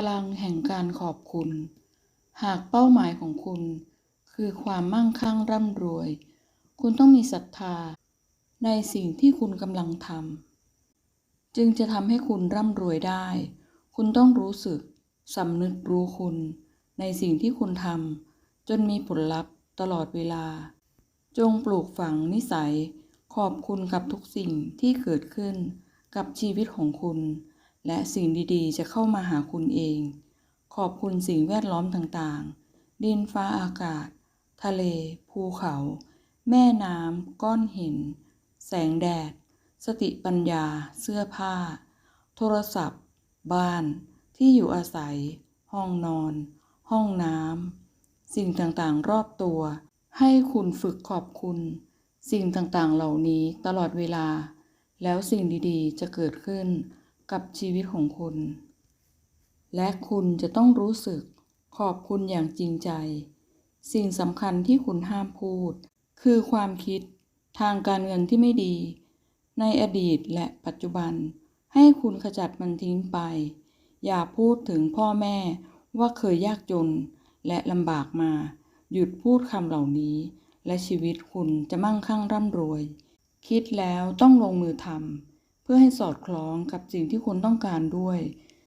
พลังแห่งการขอบคุณ หากเป้าหมายของคุณ คือความมั่งคั่งร่ำรวย คุณต้องมีศรัทธา ในสิ่งที่คุณกำลังทำจึงจะทำให้คุณร่ำรวยได้ คุณต้องรู้สึกสำนึกรู้คุณ ในสิ่งที่คุณทำจนมีผลลัพธ์ตลอดเวลา จงปลูกฝังนิสัย ขอบคุณกับทุกสิ่งที่เกิดขึ้นกับชีวิตของคุณ และสิ่งดีๆ จะเข้ามาหาคุณเอง ขอบคุณสิ่งแวดล้อมต่างๆ ดินฟ้าอากาศ ทะเล ภูเขา แม่น้ำ ก้อนหิน แสงแดด สติปัญญา เสื้อผ้า โทรศัพท์ บ้าน ที่อยู่อาศัย ห้องนอน ห้องน้ำ สิ่งต่างๆ รอบตัว ให้คุณฝึกขอบคุณ สิ่งต่างๆ เหล่านี้ตลอดเวลา แล้วสิ่งดีๆ จะเกิดขึ้น กับชีวิตของคุณ และคุณจะต้องรู้สึกขอบคุณอย่างจริงใจ สิ่งสำคัญที่คุณห้ามพูด คือความคิดทางการเงินที่ไม่ดี ในอดีตและปัจจุบัน ให้คุณขจัดมันทิ้งไป อย่าพูดถึงพ่อแม่ว่าเคยยากจนและลำบากมา หยุดพูดคำเหล่านี้ และชีวิตคุณจะมั่งคั่งร่ำรวย คิดแล้วต้องลงมือทำ เพื่อให้สอดคล้องกับสิ่งที่คุณต้องการด้วย